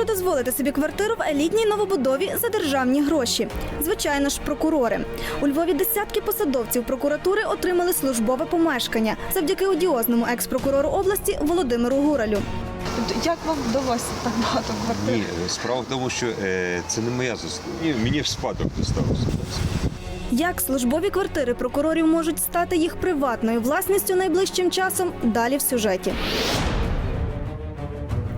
може дозволити собі квартиру в елітній новобудові за державні гроші? Звичайно ж, прокурори. У Львові десятки посадовців прокуратури отримали службове помешкання завдяки одіозному екс-прокурору області Володимиру Гуралю. Як вам вдалося так багато квартир? Ні, справа в тому, що е, це не моя заслуга. Мені в спадок досталося. Як службові квартири прокурорів можуть стати їх приватною власністю найближчим часом? Далі в сюжеті.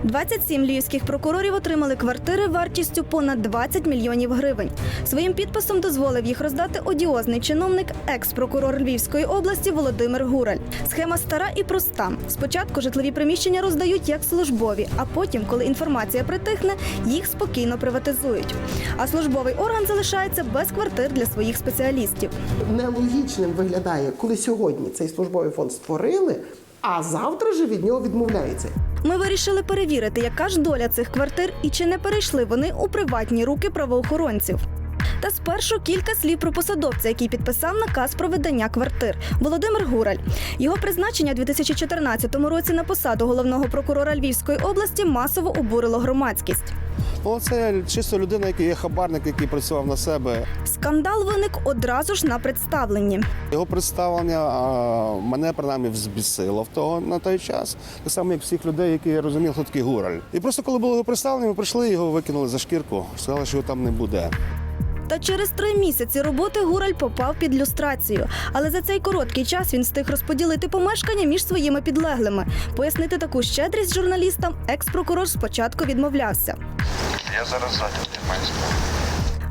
27 львівських прокурорів отримали квартири вартістю понад 20 мільйонів гривень. Своїм підписом дозволив їх роздати одіозний чиновник, екс-прокурор Львівської області Володимир Гураль. Схема стара і проста. Спочатку житлові приміщення роздають як службові, а потім, коли інформація притихне, їх спокійно приватизують. А службовий орган залишається без квартир для своїх спеціалістів. Нелогічним виглядає, коли сьогодні цей службовий фонд створили, а завтра же від нього відмовляється. Ми вирішили перевірити, яка ж доля цих квартир і чи не перейшли вони у приватні руки правоохоронців. Та спершу кілька слів про посадовця, який підписав наказ про видання квартир Володимир Гураль. Його призначення у 2014 році на посаду головного прокурора Львівської області масово обурило громадськість. Ну, це чисто людина, який є хабарник, який працював на себе. Скандал виник одразу ж на представленні. Його представлення а, мене принаймні взбісило в того на той час. Так само, як всіх людей, які розуміли, хто такий гураль. І просто коли було його представлення, ми прийшли, його викинули за шкірку, сказали, що його там не буде. Та через три місяці роботи Гураль попав під люстрацію. Але за цей короткий час він встиг розподілити помешкання між своїми підлеглими. Пояснити таку щедрість журналістам екс-прокурор спочатку відмовлявся. Я зараз маю.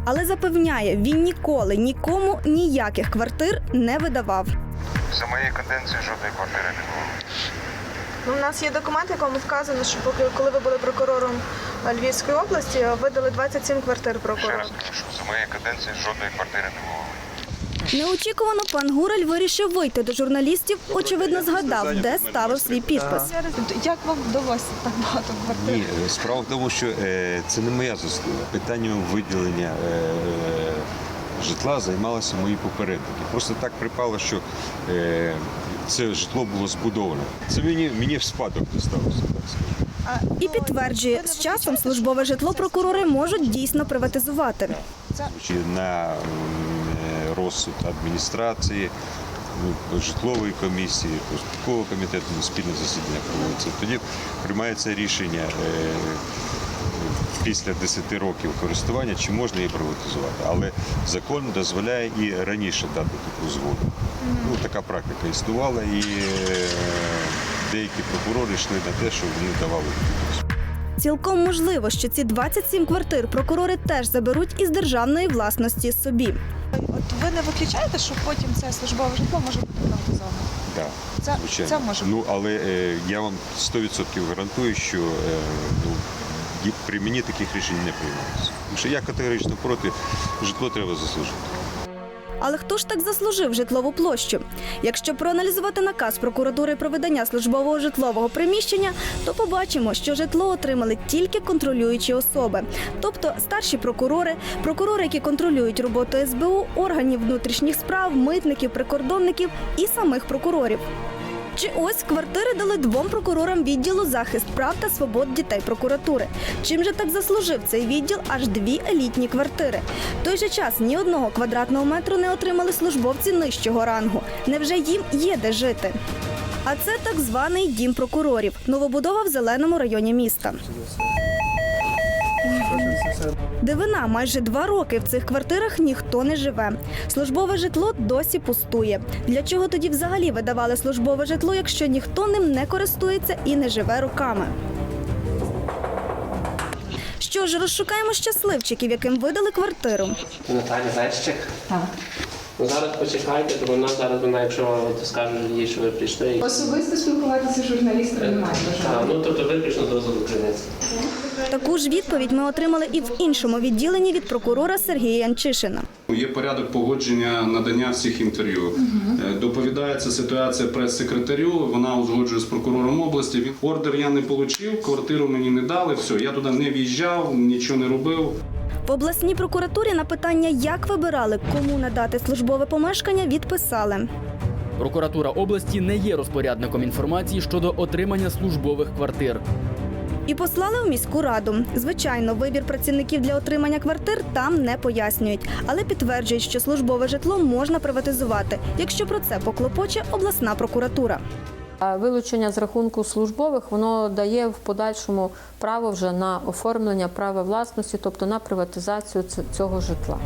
Але запевняє, він ніколи нікому ніяких квартир не видавав. За моєї каденції жодної квартири не було. Ну, у нас є документ, в якому вказано, що поки коли ви були прокурором Львівської області, видали 27 квартир Ще прокурору. раз кажу, за моєї каденції жодної квартири не було. Неочікувано пан Гураль вирішив вийти до журналістів. Очевидно, згадав, де ставив свій підпис. Як вам вдалося так багато квартир? Ні, справа в тому, що е, це не моя заслуга. Питанням виділення е, житла займалися мої попередники. Просто так припало, що е, це житло було збудоване. Це мені, мені в спадок досталося, так скажу. І підтверджує, з часом службове житло прокурори можуть дійсно приватизувати. Чи на е, розсуд адміністрації, ну, житлової комісії, податкового комітету спільне засідання проводиться. Тоді приймається рішення е, після 10 років користування, чи можна її приватизувати. Але закон дозволяє і раніше дати таку згоду. Ну, така практика існувала, і е, деякі прокурори йшли на те, що вони давали дозвіл. Цілком можливо, що ці 27 квартир прокурори теж заберуть із державної власності собі. От ви не виключаєте, що потім це службове житло може бути приватизовано? Да, Це- звичайно. це може Ну, але е, я вам 100% гарантую, що е, ну, при мені таких рішень не приймається. Тому що я категорично проти, житло треба заслужити. Але хто ж так заслужив житлову площу? Якщо проаналізувати наказ прокуратури про видання службового житлового приміщення, то побачимо, що житло отримали тільки контролюючі особи, тобто старші прокурори, прокурори, які контролюють роботу СБУ, органів внутрішніх справ, митників, прикордонників і самих прокурорів. Чи ось квартири дали двом прокурорам відділу захист прав та свобод дітей прокуратури. Чим же так заслужив цей відділ аж дві елітні квартири? В той же час ні одного квадратного метру не отримали службовці нижчого рангу. Невже їм є де жити? А це так званий дім прокурорів. Новобудова в зеленому районі міста. Дивина, майже два роки в цих квартирах ніхто не живе. Службове житло досі пустує. Для чого тоді взагалі видавали службове житло, якщо ніхто ним не користується і не живе руками? Що ж, розшукаємо щасливчиків, яким видали квартиру. Наталя Зайчик? Так. Ну зараз почекайте, то вона зараз вона, якщо от скаже їй, що ви прийшли. і- Особисто спілкуватися з журналістами немає бажання. Ну тобто виключно дозволу Криницького. Таку ж відповідь ми отримали і в іншому відділенні від прокурора Сергія Янчишина. Є порядок погодження надання всіх інтерв'ю. Е, Доповідається ситуація прес-секретарю. Вона узгоджує з прокурором області. Він ордер я не отримав, квартиру мені не дали. Все, я туди не в'їжджав, нічого не робив. В обласній прокуратурі на питання, як вибирали, кому надати службове помешкання, відписали. Прокуратура області не є розпорядником інформації щодо отримання службових квартир. І послали у міську раду. Звичайно, вибір працівників для отримання квартир там не пояснюють, але підтверджують, що службове житло можна приватизувати, якщо про це поклопоче обласна прокуратура. Вилучення з рахунку службових воно дає в подальшому право вже на оформлення права власності, тобто на приватизацію цього житла.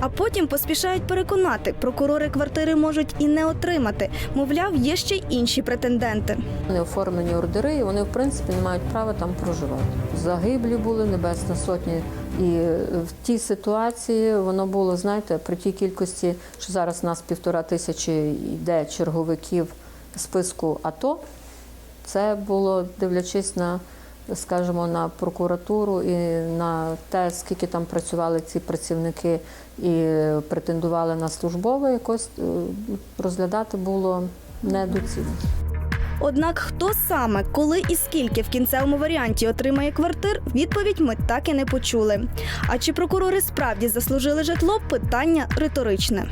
А потім поспішають переконати, прокурори квартири можуть і не отримати. Мовляв, є ще й інші претенденти. Вони оформлені ордери, і вони в принципі не мають права там проживати. Загиблі були небесна сотні. І е, в тій ситуації воно було, знаєте, при тій кількості, що зараз у нас півтора тисячі йде черговиків списку АТО. Це було дивлячись на, скажімо, на прокуратуру і на те, скільки там працювали ці працівники і претендували на службове, якось е, розглядати було недоцільно. Однак хто саме, коли і скільки в кінцевому варіанті отримає квартир, відповідь ми так і не почули. А чи прокурори справді заслужили житло? Питання риторичне.